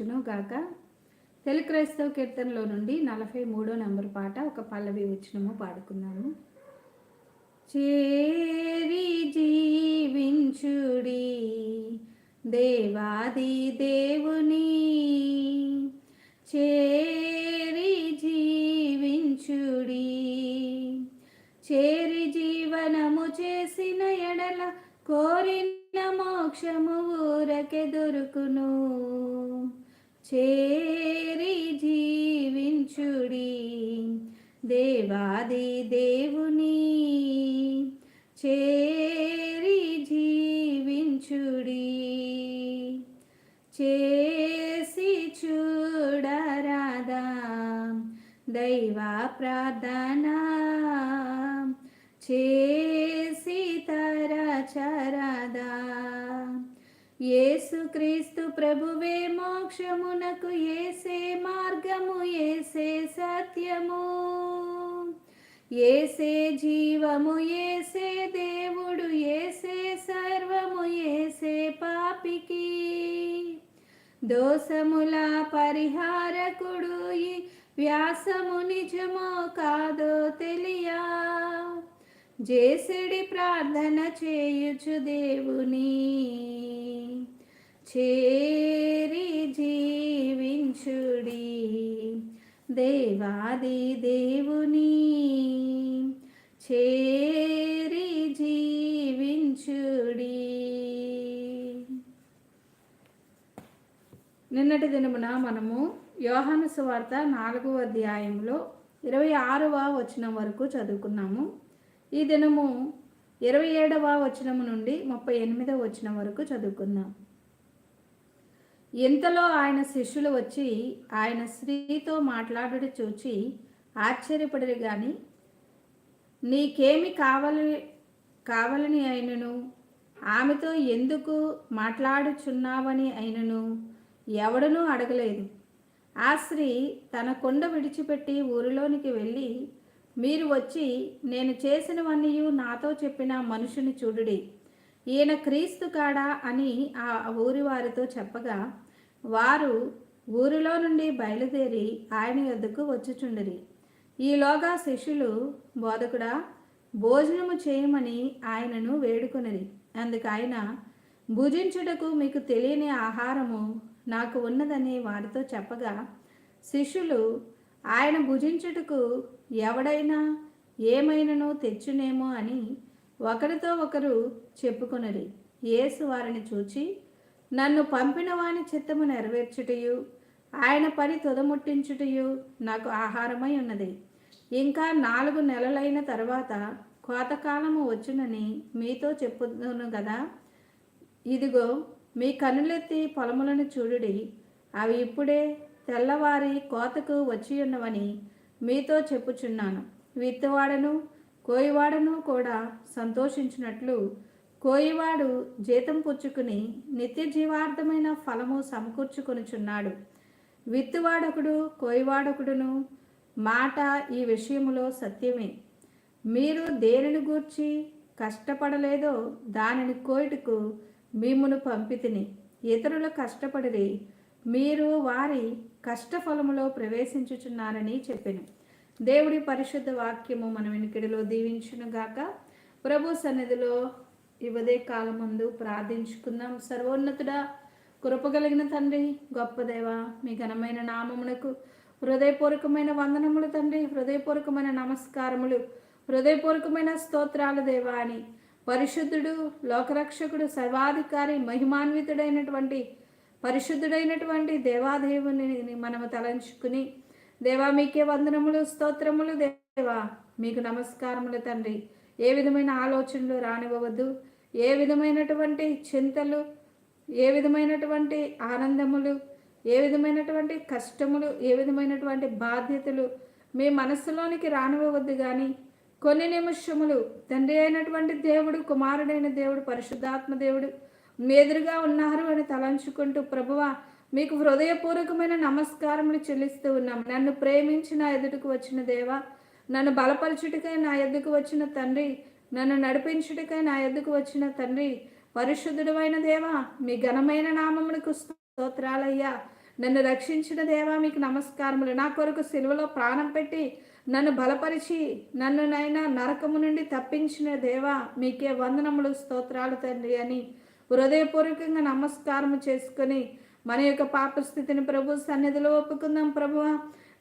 దీవించును గాక. తెలుగు క్రైస్తవ కీర్తనలో నుండి నలభై మూడో నెంబర్ పాట ఒక పల్లవి వచ్చినము పాడుకున్నాము. చేరి జీవించుడి దేవాది దేవుని. చేరి జీవించుడి. చేరి జీవనము చేసిన ఎడల కోరిన మోక్షము ఊరకే దొరుకును చేరి జీవించుడి దేవాది దేవుని. చేరి జీవించుడి చేసి చూడరాదా దైవ ప్రార్థన. చేసి తరచరదా యేసుక్రీస్తు ప్రభువే మోక్షమునకు ఏసే మార్గము ఏసే సత్యము. ఏసే జీవము ఏసే దేవుడు ఏసే సర్వము ఏసే పాపికి. దోషముల పరిహారకుడు ఈ వ్యాసము నిజమో కాదో తెలియా? జేసిడి ప్రార్థన చేయుచు దేవుని. చేరి జీవించుడి దేవాది దేవుని. చేరి జీవించుడి. నిన్నటి దినమున మనము యోహాను సువార్త నాలుగవ అధ్యాయంలో ఇరవై ఆరవ వచనం వరకు చదువుకున్నాము. ఈ దినము ఇరవై ఏడవ వచనము నుండి ముప్పై ఎనిమిదవ వచనం వరకు చదువుకుందాం. ఇంతలో ఆయన శిష్యులు వచ్చి ఆయన స్త్రీతో మాట్లాడుట చూచి ఆశ్చర్యపడరు కానీ నీకేమి కావాలి కావాలని అయినను? ఆమెతో ఎందుకు మాట్లాడుచున్నావని అయినను? ఎవడనూ అడగలేదు. ఆ స్త్రీ తన కొండ విడిచిపెట్టి ఊరిలోనికి వెళ్ళి మీరు వచ్చి నేను చేసినవన్నీ నాతో చెప్పిన మనుషుని చూడుడి. ఈయన క్రీస్తు కాడా అని ఆ ఊరి వారితో చెప్పగా వారు ఊరిలో నుండి బయలుదేరి ఆయన యొద్దకు వచ్చుచుండరి. ఈలోగా శిష్యులు బోధకుడా భోజనము చేయమని ఆయనను వేడుకొనిరి. అందుకు ఆయన భుజించుటకు మీకు తెలియని ఆహారము నాకు ఉన్నదని వారితో చెప్పగా శిష్యులు ఆయన భుజించుటకు ఎవడైనా ఏమైనను తెచ్చునేమో అని ఒకరితో ఒకరు చెప్పుకొనరి. యేసు వారిని చూచి నన్ను పంపిన వాని చిత్తము నెరవేర్చుటయు ఆయన పని తుదముట్టించుటయు నాకు ఆహారమై ఉన్నది. ఇంకా నాలుగు నెలలైన తర్వాత కోతకాలము వచ్చునని మీతో చెప్పుదును కదా ఇదిగో మీ కనులెత్తి పొలములను చూడుడి. అవి ఇప్పుడే తెల్లవారి కోతకు వచ్చి ఉన్నవని మీతో చెప్పుచున్నాను. విత్తువాడను కోయివాడను కూడా సంతోషించినట్లు కోయివాడు జీతం పుచ్చుకుని నిత్య జీవార్థమైన ఫలము సమకూర్చుకొనుచున్నాడు. విత్తువాడొకడు కోయివాడొకడును మాట ఈ విషయములో సత్యమే. మీరు దేనిని గూర్చి కష్టపడలేదో దానిని కోయిటకు మిమ్మును పంపితిని. ఇతరులు కష్టపడిరి మీరు వారి కష్టఫలములో ప్రవేశించుచున్నారని చెప్పాను. దేవుడి పరిశుద్ధ వాక్యము మన వెనుకడిలో దీవించునుగాక. ప్రభు సన్నిధిలో ఈ కాలం ముందు ప్రార్థించుకుందాం. సర్వోన్నతుడా కృపగలిగిన తండ్రి గొప్ప దేవ మీ ఘనమైన నామమునకు హృదయపూర్వకమైన వందనములు తండ్రి హృదయపూర్వకమైన నమస్కారములు హృదయపూర్వకమైన స్తోత్రాలు దేవా అని పరిశుద్ధుడు లోకరక్షకుడు సర్వాధికారి మహిమాన్వితుడైనటువంటి పరిశుద్ధుడైనటువంటి దేవాదేవుని మనము తలంచుకుని దేవా మీకే వందనములు స్తోత్రములు దేవా మీకు నమస్కారములు తండ్రి. ఏ విధమైన ఆలోచనలు రానివ్వవద్దు. ఏ విధమైనటువంటి చింతలు ఏ విధమైనటువంటి ఆనందములు ఏ విధమైనటువంటి కష్టములు ఏ విధమైనటువంటి బాధ్యతలు మీ మనస్సులోనికి రానివ్వవద్దు కానీ కొన్ని నిమిషములు తండ్రి అయినటువంటి దేవుడు కుమారుడైన దేవుడు పరిశుద్ధాత్మ దేవుడు మీ ఎదురుగా ఉన్నారు అని తలంచుకుంటూ ప్రభువ మీకు హృదయపూర్వకమైన నమస్కారములు చెల్లిస్తూ ఉన్నాం. నన్ను ప్రేమించి నా ఎదుటికి వచ్చిన దేవా నన్ను బలపరచుటకై నా ఎద్దుకు వచ్చిన తండ్రి నన్ను నడిపించుటకై నా ఎద్దుకు వచ్చిన తండ్రి పరిశుద్ధుడమైన దేవా మీ ఘనమైన నామమునకు స్తోత్రాలయ్యా. నన్ను రక్షించిన దేవా మీకు నమస్కారములు. నా కొరకు సిలువలో ప్రాణం పెట్టి నన్ను బలపరిచి నన్ను నైనా నరకము నుండి తప్పించిన దేవా మీకే వందనములు స్తోత్రాలు తండ్రి అని హృదయపూర్వకంగా నమస్కారం చేసుకొని మన యొక్క పాపస్థితిని ప్రభు సన్నిధిలో ఒప్పుకుందాం ప్రభువ.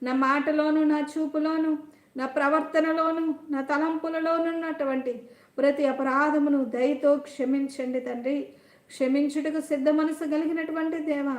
నా మాటలోను నా చూపులోను నా ప్రవర్తనలోను నా తలంపులలోను ఉన్నటువంటి ప్రతి అపరాధమును దయతో క్షమించండి తండ్రి. క్షమించుటకు సిద్ధ మనసు కలిగినటువంటి దేవ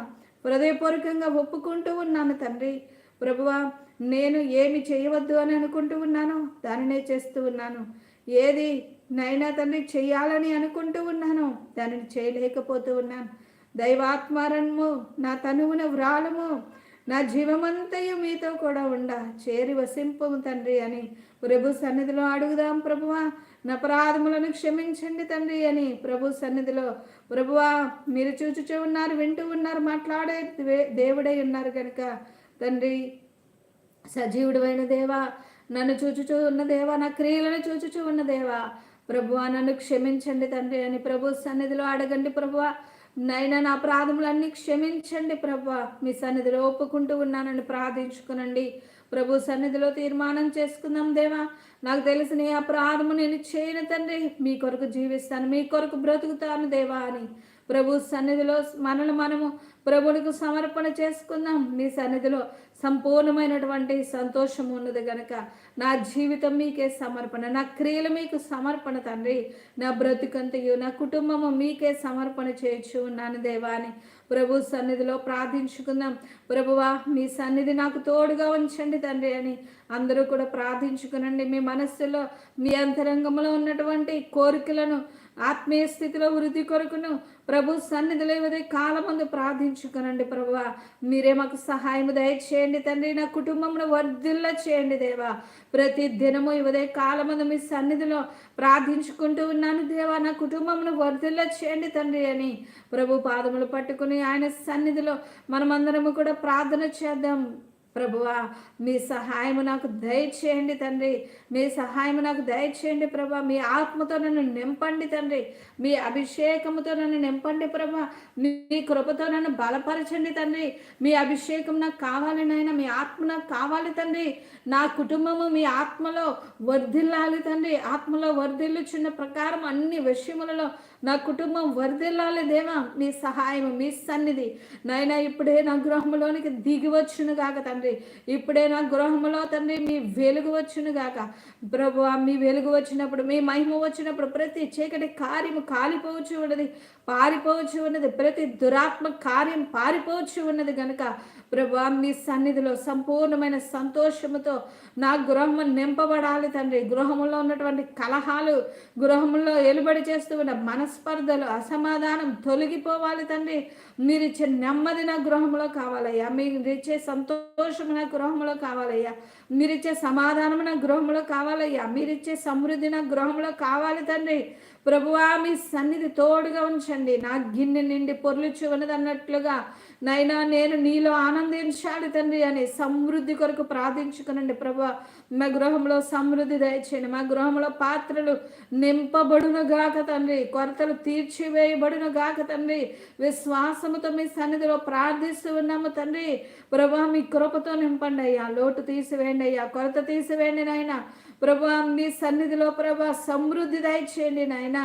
హృదయపూర్వకంగా ఒప్పుకుంటూ ఉన్నాను తండ్రి. ప్రభువా నేను ఏమి చేయవద్దు అని అనుకుంటూ ఉన్నాను దానినే చేస్తూ ఉన్నాను. ఏది నైనా తండ్రి చేయాలని అనుకుంటూ ఉన్నాను దానిని చేయలేకపోతూ ఉన్నాను. దైవాత్మారణము నా తనువున వ్రాలము నా జీవమంతయు మీతో కూడా ఉండ. చేరి వసింపు తండ్రి అని ప్రభు సన్నిధిలో అడుగుదాం ప్రభువా. నా అపరాధములను క్షమించండి తండ్రి అని ప్రభు సన్నిధిలో ప్రభువా మీరు చూచుచూ ఉన్నారు వింటూ ఉన్నారు మాట్లాడే దేవుడై ఉన్నారు కనుక తండ్రి సజీవుడమైన దేవా నన్ను చూచుచూ ఉన్న దేవా నా క్రియలను చూచుచూ ఉన్న దేవా. ప్రభువా నన్ను క్షమించండి తండ్రి అని ప్రభు సన్నిధిలో అడగండి ప్రభువా. నైనా నా అపరాధములన్నీ క్షమించండి ప్రభు మీ సన్నిధిలో ఒప్పుకుంటూ ఉన్నానని ప్రార్థించుకునండి. ప్రభు సన్నిధిలో తీర్మానం చేసుకుందాం దేవా. నాకు తెలిసిన ఈ అపరాధము నేను చేయను తండ్రి. మీ కొరకు జీవిస్తాను మీ కొరకు బ్రతుకుతాను దేవా అని ప్రభు సన్నిధిలో మనల్ని మనము ప్రభునికి సమర్పణ చేసుకుందాం. మీ సన్నిధిలో సంపూర్ణమైనటువంటి సంతోషం ఉన్నది గనక నా జీవితం మీకే సమర్పణ నా క్రియలు మీకు సమర్పణ తండ్రి. నా బ్రతుకంతయు నా కుటుంబము మీకే సమర్పణ చేయొచ్చు ఉన్నాను దేవా అని ప్రభు సన్నిధిలో ప్రార్థించుకుందాం. ప్రభువా మీ సన్నిధి నాకు తోడుగా ఉంచండి తండ్రి అని అందరూ కూడా ప్రార్థించుకునండి. మీ మనస్సులో మీ అంతరంగంలో ఉన్నటువంటి కోరికలను ఆత్మీయ స్థితిలో వృద్ధి కొరకును ప్రభు సన్నిధిలో ఇవదే కాలమందు ప్రార్థించుకునండి ప్రభు మీరే మాకు సహాయం దయచేయండి తండ్రి నా కుటుంబంను వర్ధిల్ల చేయండి దేవా. ప్రతి దినము ఇవదే కాలమందు మీ సన్నిధిలో ప్రార్థించుకుంటూ ఉన్నాను దేవా. నా కుటుంబంలో వర్ధిల్ల చేయండి తండ్రి అని ప్రభు పాదములు పట్టుకుని ఆయన సన్నిధిలో మనమందరము కూడా ప్రార్థన చేద్దాం. ప్రభువా మీ సహాయము నాకు దయచేయండి తండ్రి. మీ సహాయము నాకు దయచేయండి ప్రభా. మీ ఆత్మతో నన్ను నింపండి తండ్రి. మీ అభిషేకముతో నన్ను నింపండి ప్రభా. మీ కృపతో నన్ను బలపరచండి తండ్రి. మీ అభిషేకం నాకు కావాలి నాయన. మీ ఆత్మ నాకు కావాలి తండ్రి. నా కుటుంబము మీ ఆత్మలో వర్ధిల్లాలి తండ్రి. ఆత్మలో వర్ధిల్లుచున్న ప్రకారం అన్ని విషయములలో నా కుటుంబం వర్ధిల్లాలి దేవా మీ సహాయం మీ సన్నిధి. నాయన ఇప్పుడే నా గృహంలోనికి దిగివచ్చును గాక తండ్రి. ఇప్పుడే నా గృహంలో తండ్రి మీ వెలుగు వచ్చును గాక ప్రభు మీ వెలుగు వచ్చినప్పుడు మీ మహిమ వచ్చినప్పుడు ప్రతి చీకటి కార్యము కాలిపోవచ్చు ఉన్నది పారిపోవచ్చు ఉన్నది ప్రతి దురాత్మ కార్యం పారిపోవచ్చు ఉన్నది గనుక ప్రభు మీ సన్నిధిలో సంపూర్ణమైన సంతోషముతో నా గృహం నింపబడాలి తండ్రి. గృహంలో ఉన్నటువంటి కలహాలు గృహంలో ఎలుబడి చేస్తూ ఉన్న మనస్పర్ధలు అసమాధానం తొలగిపోవాలి తండ్రి. మీరు ఇచ్చే నెమ్మది నా గృహంలో కావాలయ్యా. మీరు ఇచ్చే సంతోషం నా గృహంలో కావాలయ్యా. మీరిచ్చే సమాధానం నా గృహంలో కావాలయ్యా. మీరిచ్చే సమృద్ధి నా గృహంలో కావాలి తండ్రి. ప్రభువా మీ సన్నిధి తోడుగా ఉంచండి. నా గిన్నె నిండి పొర్లుచు ఉన్నది అన్నట్లుగా. నైనా నేను నీలో ఆనందించాలి తండ్రి అని సమృద్ధి కొరకు ప్రార్థించుకునండి ప్రభు. మా గృహంలో సమృద్ధి దయచేయండి. మా గృహంలో పాత్రలు నింపబడును గాక తండ్రి. కొరతలు తీర్చివేయబడును గాక తండ్రి. విశ్వాసముతో మీ సన్నిధిలో ప్రార్థిస్తూ ఉన్నాము తండ్రి. ప్రభా మీ కృపతో నింపండి అయ్యా. లోటు తీసివేయండి అయ్యా. కొరత తీసివేయండి నాయన. ప్రభా మీ సన్నిధిలో ప్రభా సమృద్ధి దయచేయండి నాయన.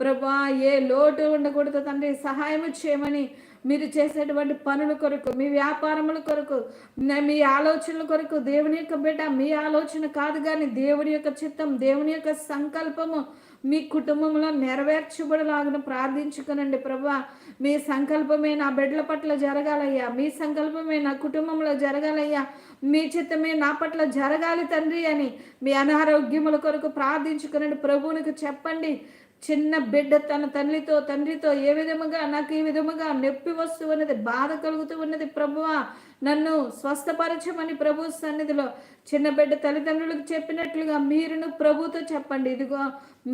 ప్రభా ఏ లోటు ఉండకూడదు తండ్రి సహాయం చేయమని మీరు చేసేటువంటి పనుల కొరకు మీ వ్యాపారముల కొరకు మీ ఆలోచనల కొరకు దేవుని యొక్క బిడ్డ మీ ఆలోచన కాదు కానీ దేవుని యొక్క చిత్తం దేవుని యొక్క సంకల్పము మీ కుటుంబంలో నెరవేర్చబడలాగిన ప్రార్థించుకునండి ప్రభా. మీ సంకల్పమే నా బిడ్డల పట్ల జరగాలయ్యా. మీ సంకల్పమే నా కుటుంబంలో జరగాలయ్యా. మీ చిత్తమే నా పట్ల జరగాలి తండ్రి అని మీ అనారోగ్యముల కొరకు ప్రార్థించుకునండి. ప్రభువునికి చెప్పండి. చిన్న బిడ్డ తన తల్లితో తండ్రితో ఏ విధముగా నాకు ఈ విధముగా నొప్పి వస్తూ ఉన్నది బాధ కలుగుతూ ఉన్నది ప్రభువా నన్ను స్వస్థపరచమని ప్రభు సన్నిధిలో చిన్న బిడ్డ తల్లిదండ్రులకు చెప్పినట్లుగా మీరును ప్రభుతో చెప్పండి. ఇదిగో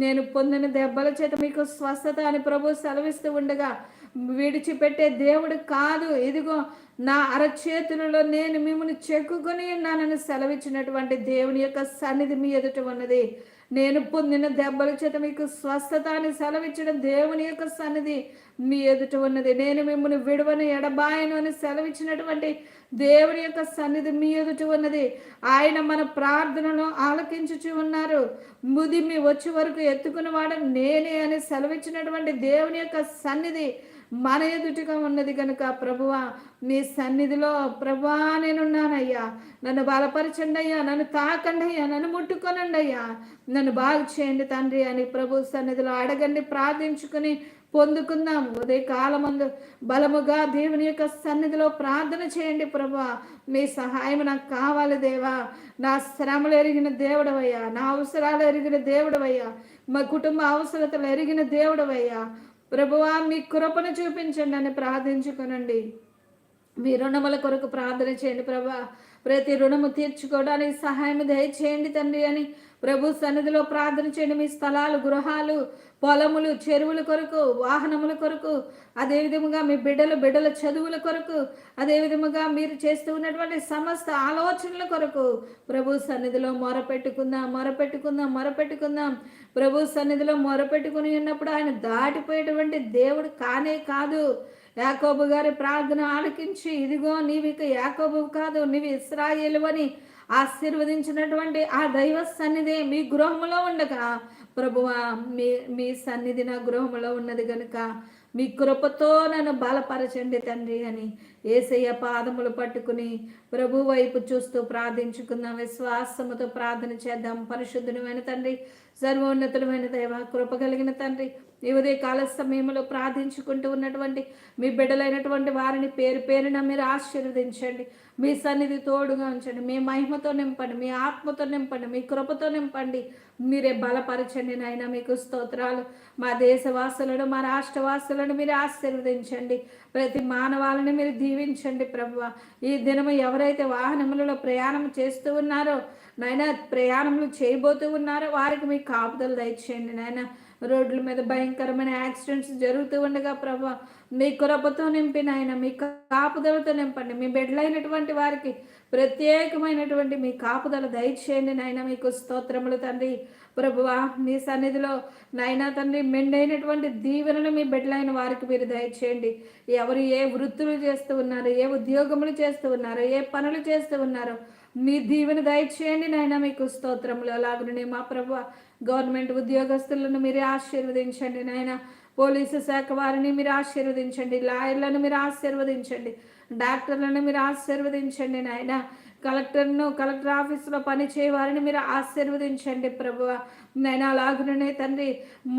నేను పొందిన దెబ్బల చేత మీకు స్వస్థత అని ప్రభు సెలవిస్తూ ఉండగా విడిచిపెట్టే దేవుడు కాదు. ఇదిగో నా అరచేతులలో నేను మిమ్మల్ని చెక్కుకొని ఉన్నానని సెలవిచ్చినటువంటి దేవుని యొక్క సన్నిధి మీ ఎదుట ఉన్నది. నేను పొందిన దెబ్బల చేత మీకు స్వస్థత అని సెలవిచ్చిన దేవుని యొక్క సన్నిధి మీ ఎదుట ఉన్నది. నేను మిమ్మల్ని విడవను ఎడబాయను అని సెలవిచ్చినటువంటి దేవుని యొక్క సన్నిధి మీ ఎదుటి ఉన్నది. ఆయన మన ప్రార్థనను ఆలకించుచు ఉన్నారు. ముదిమి వచ్చే వరకు ఎత్తుకున్నవాడు నేనే అని సెలవిచ్చినటువంటి దేవుని యొక్క సన్నిధి మన ఎదుటిగా ఉన్నది కనుక ప్రభువా నీ సన్నిధిలో ప్రభువా నేనున్నానయ్యా. నన్ను బలపరచండి అయ్యా. నన్ను తాకండి అయ్యా. నన్ను ముట్టుకొనండి అయ్యా. నన్ను బాగు చేయండి తండ్రి అని ప్రభు సన్నిధిలో అడగండి ప్రార్థించుకుని పొందుకుందాం ఉదయ కాలమందు బలముగా దేవుని యొక్క సన్నిధిలో ప్రార్థన చేయండి ప్రభా. మీ సహాయం నాకు కావాలి దేవా. నా శ్రమలు ఎరిగిన దేవుడవయ్యా. నా అవసరాలు ఎరిగిన దేవుడవయ్యా. మా కుటుంబ అవసరతలు ఎరిగిన దేవుడవయ్యా. ప్రభువా మీ కృపను చూపించండి అని ప్రార్థించుకునండి. మీ రుణముల కొరకు ప్రార్థన చేయండి ప్రభా. ప్రతి రుణము తీర్చుకోవడానికి సహాయం దయచేయండి తండ్రి అని ప్రభు సన్నిధిలో ప్రార్థన చేయండి. మీ స్థలాలు గృహాలు పొలములు చెరువుల కొరకు వాహనముల కొరకు అదేవిధముగా మీ బిడ్డలు బిడ్డల చదువుల కొరకు అదేవిధముగా మీరు చేస్తూ ఉన్నటువంటి సమస్త ఆలోచనల కొరకు ప్రభు సన్నిధిలో మొరపెట్టుకుందాం మొరపెట్టుకుందాం మొరపెట్టుకుందాం. ప్రభు సన్నిధిలో మొరపెట్టుకుని ఉన్నప్పుడు ఆయన దాటిపోయేటువంటి దేవుడు కానే కాదు. యాకోబు గారి ప్రార్థన ఆలకించి ఇదిగో నీవిక యాకోబు కాదు నీవి ఇస్రాయేలు అని ఆశీర్వదించినటువంటి ఆ దైవ సన్నిధి మీ గృహములో ఉండగా ప్రభువా మీ మీ సన్నిధి నా గృహంలో ఉన్నది కనుక మీ కృపతో నన్ను బలపరచండి తండ్రి అని ఏసయ్య పాదములు పట్టుకుని ప్రభు వైపు చూస్తూ ప్రార్థించుకుందాం. విశ్వాసముతో ప్రార్థన చేద్దాం. పరిశుద్ధమైన తండ్రి సర్వోన్నతులమైన దైవ కృప కలిగిన తండ్రి ఈ ఉదయ కాల సమయంలో ప్రార్థించుకుంటూ ఉన్నటువంటి మీ బిడ్డలైనటువంటి వారిని పేరు పేరున మీరు ఆశీర్వదించండి. మీ సన్నిధి తోడుగా ఉంచండి. మీ మహిమతో నింపండి. మీ ఆత్మతో నింపండి. మీ కృపతో నింపండి. మీరే బలపరచండి నాయన మీకు స్తోత్రాలు. మా దేశవాసులను మా రాష్ట్రవాసులను మీరు ఆశీర్వదించండి. ప్రతి మానవాలను మీరు దీవించండి ప్రభు ఈ దినము ఎవరైతే వాహనములలో ప్రయాణం చేస్తూ ఉన్నారో నాయన ప్రయాణములు చేయబోతూ ఉన్నారో వారికి మీ కాపుదలు దయచేయండి నాయన. రోడ్ల మీద భయంకరమైన యాక్సిడెంట్స్ జరుగుతూ ఉండగా ప్రభు మీ కురపతో నింపిన ఆయన మీ కాపుదలతో నింపండి. మీ బిడ్డలైనటువంటి వారికి ప్రత్యేకమైనటువంటి మీ కాపుదల దయచేయండి నాయన మీకు స్తోత్రములు తండ్రి. ప్రభువా మీ సన్నిధిలో నాయన తండ్రి మెండైనటువంటి దీవెనలు మీ బిడ్డలైన వారికి మీరు దయచేయండి. ఎవరు ఏ వృత్తులు చేస్తూ ఉన్నారు ఏ ఉద్యోగములు చేస్తూ ఉన్నారు ఏ పనులు చేస్తూ ఉన్నారో మీ దీవెన దయచేయండి నాయన మీకు స్తోత్రములు అలాగనే మా ప్రభు గవర్నమెంట్ ఉద్యోగస్తులను మీరు ఆశీర్వదించండి నాయన. పోలీసు శాఖ వారిని మీరు ఆశీర్వదించండి. లాయర్లను మీరు ఆశీర్వదించండి. డాక్టర్లను మీరు ఆశీర్వదించండి నాయన. కలెక్టర్ను కలెక్టర్ ఆఫీస్లో పనిచేయవారిని మీరు ఆశీర్వదించండి ప్రభు నైనా అలాగుననే తండ్రి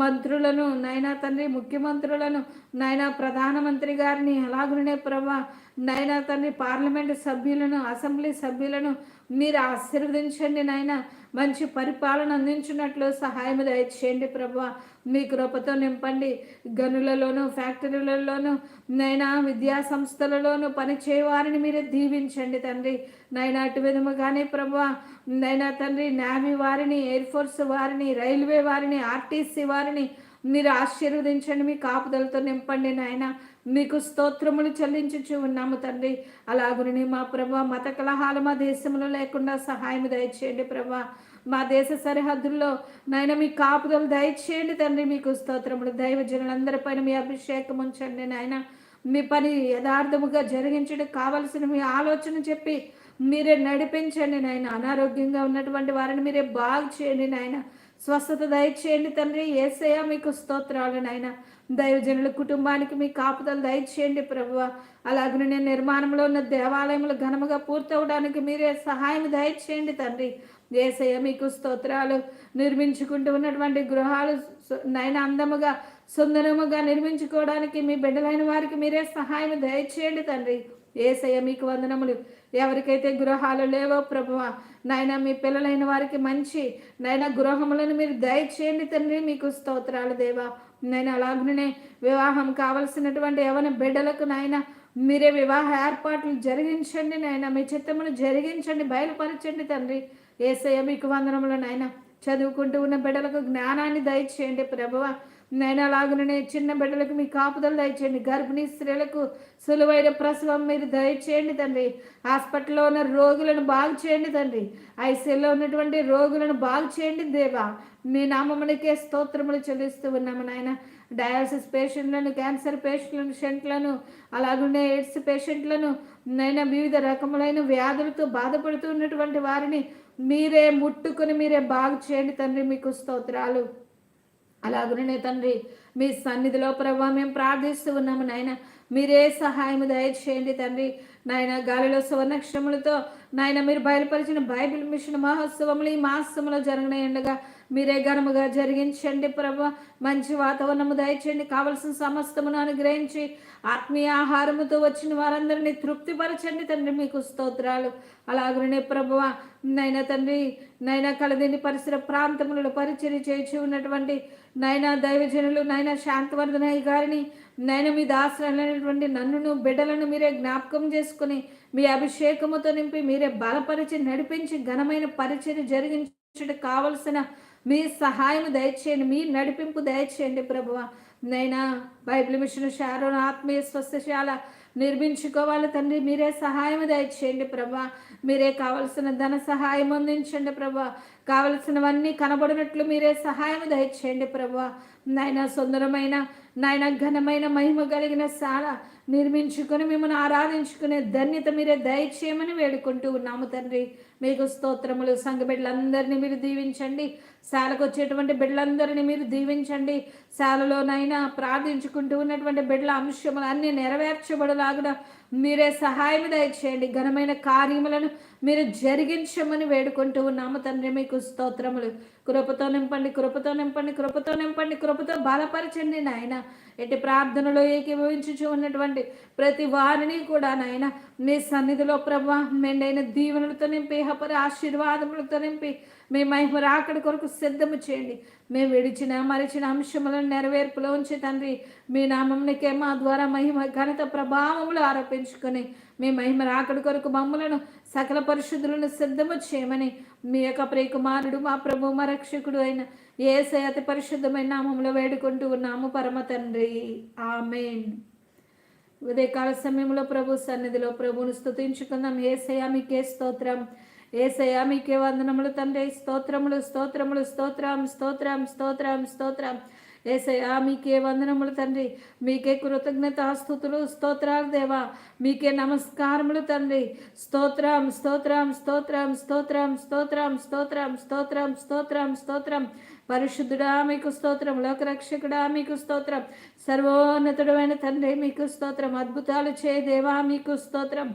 మంత్రులను నైనా తండ్రి ముఖ్యమంత్రులను నైనా ప్రధానమంత్రి గారిని అలాగునే ప్రభా నైనా తండ్రి పార్లమెంటు సభ్యులను అసెంబ్లీ సభ్యులను మీరు ఆశీర్వదించండి నాయన. మంచి పరిపాలన అందించినట్లు సహాయం దయచేయండి ప్రభు మీ కృపతో నింపండి. గనులలోనూ ఫ్యాక్టరీలలోనూ నైనా విద్యా సంస్థలలోనూ పనిచేయవారిని మీరు దీవించండి తండ్రి. నైనా అటు విధముగానే ప్రభు నైనా తండ్రి నావీ వారిని ఎయిర్ ఫోర్స్ వారిని రైల్వే వారిని ఆర్టీసీ వారిని మీరు ఆశీర్వదించండి. మీ కాపుదలతో నింపండి నాయన. మీకు స్తోత్రములు చెల్లించుచు ఉన్నాము తండ్రి. అలాగునే మా ప్రభా మత కలహాలు మా దేశంలో లేకుండా సహాయం దయచేయండి ప్రభా. మా దేశ సరిహద్దుల్లో నాయన మీ కాపుదలు దయచేయండి తండ్రి. మీకు స్తోత్రములు దైవ జనులందరిపైన మీ అభిషేకం ఉంచండి నాయన. మీ పని యథార్థముగా జరిగించడం కావలసిన మీ ఆలోచన చెప్పి మీరే నడిపించండి నాయన. అనారోగ్యంగా ఉన్నటువంటి వారిని మీరే బాగు చేయండి నాయన. స్వస్థత దయచేయండి తండ్రి. ఏసయ్య మీకు స్తోత్రాలు నాయన. దైవజనుల కుటుంబానికి మీ కాపుదలు దయచేయండి ప్రభువ. అలాగే నేను నిర్మాణంలో ఉన్న దేవాలయములు ఘనముగా పూర్తవడానికి మీరే సహాయం దయచేయండి తండ్రి. ఏసయ్య మీకు స్తోత్రాలు నిర్మించుకుంటూ ఉన్నటువంటి గృహాలు నైనా అందముగా సుందరముగా నిర్మించుకోవడానికి మీ బిడ్డలైన వారికి మీరే సహాయం దయచేయండి తండ్రి. ఏసయ్య మీకు వందనములు. ఎవరికైతే గృహాలు లేవో ప్రభువ నాయన మీ పిల్లలైన వారికి మంచి నాయన గృహములను మీరు దయచేయండి తండ్రి మీకు స్తోత్రాలు దేవా. నేను అలాగనే వివాహం కావలసినటువంటి ఎవరి బిడ్డలకు నాయన మీరే వివాహ ఏర్పాట్లు జరిగించండి నాయన మీ చిత్తమును జరిగించండి బయలుపరచండి తండ్రి. ఏసయ్య మీకు వందనములు నాయన. చదువుకుంటూ ఉన్న బిడ్డలకు జ్ఞానాన్ని దయచేయండి ప్రభువ. నేను అలాగనే చిన్న బిడ్డలకు మీ కాపుదలు దయచేయండి. గర్భిణీ స్త్రీలకు సులువైన ప్రసవం మీరు దయచేయండి తండ్రి. హాస్పిటల్లో ఉన్న రోగులను బాగు చేయండి తండ్రి. ఐసీలో ఉన్నటువంటి రోగులను బాగు చేయండి దేవా. మీ నామమునికే స్తోత్రములు చెల్లిస్తూ ఉన్నాము నాయన. డయాలసిస్ పేషెంట్లను క్యాన్సర్ పేషెంట్లను షెంట్లను అలాగే ఎయిడ్స్ పేషెంట్లను నైనా వివిధ రకములైన వ్యాధులతో బాధపడుతూ ఉన్నటువంటి వారిని మీరే ముట్టుకుని మీరే బాగు చేయండి తండ్రి. మీకు స్తోత్రాలు. అలాగనే తండ్రి మీ సన్నిధిలో ప్రభావ మేము ప్రార్థిస్తూ ఉన్నాము నాయన. మీరే సహాయం దయచేయండి తండ్రి. నాయన గాలిలో సువర్ణక్షములతో నాయన మీరు బయలుపరిచిన బైబిల్ మిషన్ మహోత్సవములు ఈ మాసంలో జరగనయండగా. మీరే ఘనముగా జరిగించండి ప్రభ. మంచి వాతావరణము దయచేయండి. కావలసిన సమస్తమును అనుగ్రహించి ఆత్మీయ ఆహారముతో వచ్చిన వారందరినీ తృప్తిపరచండి తండ్రి. మీకు స్తోత్రాలు. అలాగనే ప్రభువ నైనా తండ్రి నైనా కలదిని పరిసర ప్రాంతములలో పరిచయం చేయించి ఉన్నటువంటి నైనా దైవజనులు నైనా శాంతవర్ధనయ్య గారిని నైనా మీ దాసరైనటువంటి నన్నును బిడ్డలను మీరే జ్ఞాపకం చేసుకుని మీ అభిషేకముతో నింపి మీరే బలపరిచి నడిపించి ఘనమైన పరిచయం జరిగించడం కావలసిన మీ సహాయం దయచేయండి మీ నడిపింపు దయచేయండి ప్రభువ. నైనా బైబిల్ మిషన్ షారోన్ ఆత్మీయ స్వస్థశాల నిర్మించుకోవాలి తండ్రి మీరే సహాయం దయచేయండి ప్రభా మీరే కావలసిన ధన సహాయం అందించండి ప్రభా కావలసినవన్నీ కనబడినట్లు మీరే సహాయం దయచేయండి ప్రభు నాయన సుందరమైన నాయన ఘనమైన మహిమ కలిగిన శాల నిర్మించుకొని మిమ్మల్ని ఆరాధించుకునే ధన్యత మీరే దయచేయమని వేడుకుంటూ ఉన్నాము తండ్రి. మీకు స్తోత్రములు సంఘ బిడ్డలందరినీ మీరు దీవించండి. శాలకు వచ్చేటువంటి బిడ్డలందరినీ మీరు దీవించండి. శాలలోనైనా ప్రార్థించుకుంటూ ఉన్నటువంటి బిడ్డల అంశములు అన్నీ నెరవేర్చబడలాగున మీరే సహాయం దయచేయండి. ఘనమైన కార్యములను మీరు జరిగించమని వేడుకుంటూ ఉన్నాము తండ్రి మీకు స్తోత్రములు. కృపతో నింపండి కృపతో నింపండి కృపతో నింపండి కృపతో బలపరచండి నాయన. ఎట్టి ప్రార్థనలో ఏకీభవించుచు ఉన్నటువంటి ప్రతి వారిని కూడా నాయన మీ సన్నిధిలో ప్రభా మెండైన దీవెనలతో నింపి హపరి ఆశీర్వాదములతో నింపి మీ మహిమ రాకడి కొరకు సిద్ధము చేయండి. మేము విడిచిన మరిచిన అంశములను నెరవేర్పులో ఉంచి తండ్రి మీ నామంనికే మా ద్వారా మహిమ ఘనత ప్రభావములు ఆరోపించుకొని మీ మహిమ రాకడి కొరకు మమ్మలను సకల పరిశుద్ధులను సిద్ధము చేయమని మీ యొక్క ప్రియకుమారుడు మా ప్రభు మా రక్షకుడు అయిన ఏసై అతి పరిశుద్ధమైన నామంలో వేడుకుంటూ ఉన్నాము. పరమ తండ్రి. ఆమెన్. ఉదయకాల సమయంలో ప్రభు సన్నిధిలో ప్రభువును స్థుతించుకుందాం ఏసయ మీకే స్తోత్రం. ఏసయ మీకే వందనములు తండ్రి. స్తోత్రములు స్తోత్రములు స్తోత్రం స్తోత్రం స్తోత్రం స్తోత్రం. ఏసయ్యా మీకే వందనములు తండ్రి. మీకే కృతజ్ఞత స్థుతులు స్తోత్రాలు దేవా. మీకే నమస్కారములు తండ్రి. స్తోత్రం స్తోత్రం స్తోత్రం స్తోత్రం స్తోత్రం స్తోత్రం స్తోత్రం స్తోత్రం స్తోత్రం. పరిశుద్ధుడా మీకు స్తోత్రం. లోకరక్షకుడా మీకు స్తోత్రం. సర్వోన్నతుడమైన తండ్రి మీకు స్తోత్రం. అద్భుతాలు చే దేవా మీకు స్తోత్రం.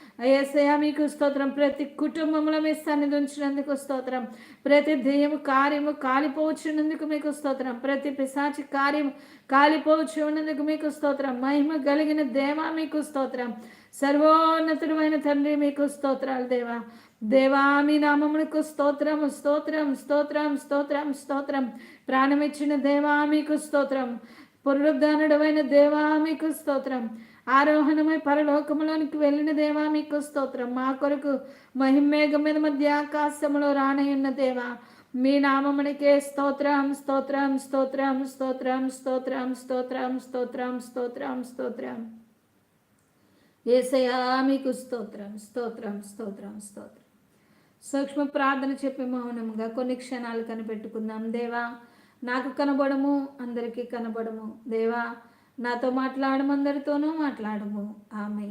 ఏసయా మీకు స్తోత్రం. ప్రతి కుటుంబంలో మీ సన్నిధి ఉంచినందుకు స్తోత్రం. ప్రతి దెయ్యము కార్యము కాలిపోవచ్చున్నందుకు మీకు స్తోత్రం. ప్రతి పిశాచి కార్యము కాలిపోవచ్చు ఉన్నందుకు మీకు స్తోత్రం. మహిమ కలిగిన దేవా మీకు స్తోత్రం. సర్వోన్నతుడమైన తండ్రి మీకు స్తోత్రాలు దేవా. దేవా మీ నామమునకు స్తోత్రం స్తోత్రం స్తోత్రం స్తోత్రం స్తోత్రం. ప్రాణమిచ్చిన దేవా మీకు స్తోత్రం. పునరుద్ధానుడమైన దేవా మీకు స్తోత్రం. ఆరోహణమై పరలోకములోనికి వెళ్ళిన దేవా మీకు స్తోత్రం. మా కొరకు మహిమేఘం మీద మధ్య ఆకాశములో రానయున్న దేవా మీ నామమునికే స్తోత్రం స్తోత్రం స్తోత్రం స్తోత్రం స్తోత్రం స్తోత్రం స్తోత్రం స్తోత్రం స్తోత్రం. ఏసయా మీకు స్తోత్రం స్తోత్రం స్తోత్రం స్తోత్రం. సూక్ష్మ ప్రార్థన చెప్పి మౌనముగా కొన్ని క్షణాలు కనిపెట్టుకుందాం. దేవా నాకు కనబడము అందరికీ కనబడము. దేవా నాతో మాట్లాడమందరితోనూ మాట్లాడము. ఆమె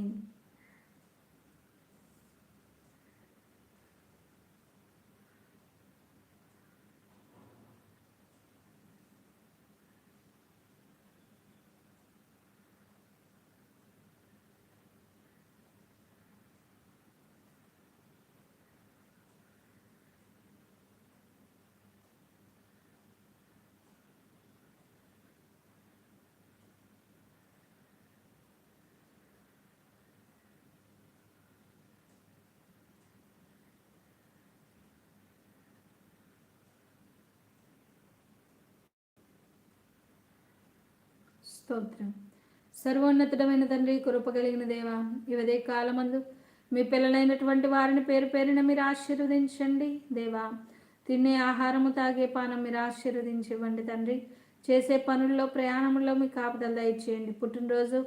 స్తోత్రం. సర్వోన్నతుడమైన తండ్రి కృప కలిగిన దేవా ఇవదే కాలమందు మీ పిల్లలైనటువంటి వారిని పేరు పేరున మీరు ఆశీర్వదించండి దేవా. తినే ఆహారము తాగే పానం మీరు ఆశీర్వదించివ్వండి తండ్రి. చేసే పనుల్లో ప్రయాణంలో మీ కాపుదల దయచేయండి. పుట్టినరోజు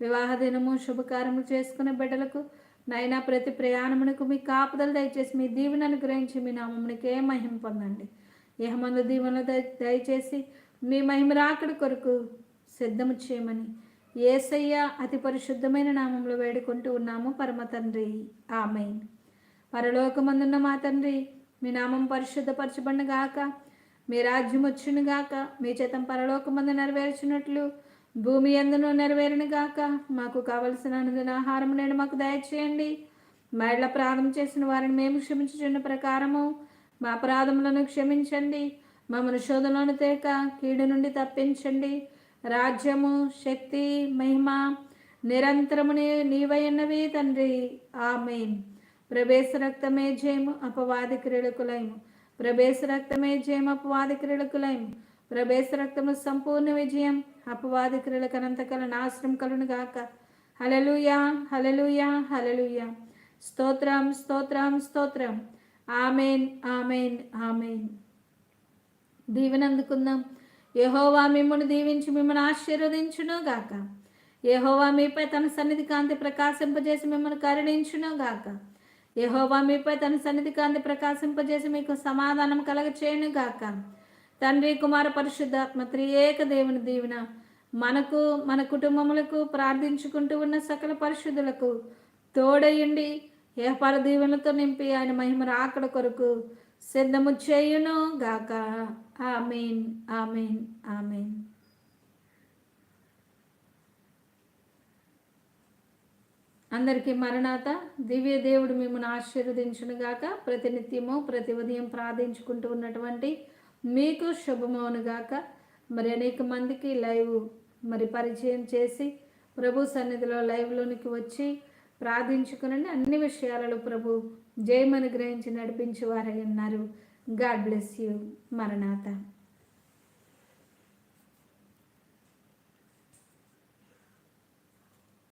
వివాహ దినము శుభకార్యములు చేసుకునే బిడ్డలకు నైనా ప్రతి ప్రయాణమునకు మీ కాపుదల దయచేసి మీ దీవెన అనుగ్రహించి మీ నామమునికే మహిమ పొందండి. యహమందు దీవెనలు దయ దయచేసి మీ మహిమ రాకడి కొరకు సిద్ధము చేయమని ఏసయ్య అతి పరిశుద్ధమైన నామంలో వేడుకుంటూ ఉన్నాము పరమ తండ్రి. ఆమె పరలోకమందున్న మా తండ్రి మీ నామం పరిశుద్ధపరచబడిన గాక మీ రాజ్యం వచ్చును గాక మీ చేతం పరలోకమందు నెరవేర్చినట్లు భూమి ఎందును నెరవేరును గాక మాకు కావలసిన అనుదిన ఆహారం నేను మాకు దయచేయండి. మా ఇళ్ళ ప్రార్థన చేసిన వారిని మేము క్షమించుచున్న ప్రకారము మా అపరాధములను క్షమించండి మమ్మల్ని శోధనను తేక కీడు నుండి తప్పించండి రాజ్యము శక్తి మహిమ నిరంతరము నీవైనవి తండ్రి. ఆమెన్. ప్రవేశ రక్తమే జయము అపవాది క్రీడకులయము ప్రవేశ రక్తమే జయం అపవాది క్రీడకులైము ప్రవేశ రక్తము సంపూర్ణ విజయం అపవాది క్రీడలకు అనంతకల నాశనం కలును గాక. హలలుయా హలలుయా హలలుయా స్తోత్రం స్తోత్రం స్తోత్రం. Amen amen amen. దీవెనందుకుందాం యహోవా మిమ్మల్ని దీవించి మిమ్మల్ని ఆశీర్వదించును గాక యహోవా మీపై తన సన్నిధి కాంతి ప్రకాశింపజేసి మిమ్మల్ని కరుణించును గాక యహోవా మీపై తన సన్నిధి కాంతి ప్రకాశింపజేసి మీకు సమాధానం కలగ చేయను గాక తండ్రి కుమార పరిశుద్ధాత్మ త్రియేక దేవుని దీవెన మనకు మన కుటుంబములకు ప్రార్థించుకుంటూ ఉన్న సకల పరిశుద్ధులకు తోడయుండి ఏపాల దీవెనలతో నింపి ఆయన మహిమ రాకడ కొరకు సిద్ధము చేయును గాక. Amen amen amen. అందరికీ మరణాత దివ్య దేవుడు మిమ్మల్ని ఆశీర్వదించును గాక. ప్రతినిత్యము ప్రతి ఉదయం ప్రార్థించుకుంటూ ఉన్నటువంటి మీకు శుభమవును గాక. మరి అనేక మందికి లైవ్ మరి పరిచయం చేసి ప్రభు సన్నిధిలో లైవ్లోనికి వచ్చి ప్రార్థించుకునండి. అన్ని విషయాలలో ప్రభు జయమనుగ్రహించి నడిపించేవారై ఉన్నారు. గాడ్ బ్లెస్ యూ మరణాత.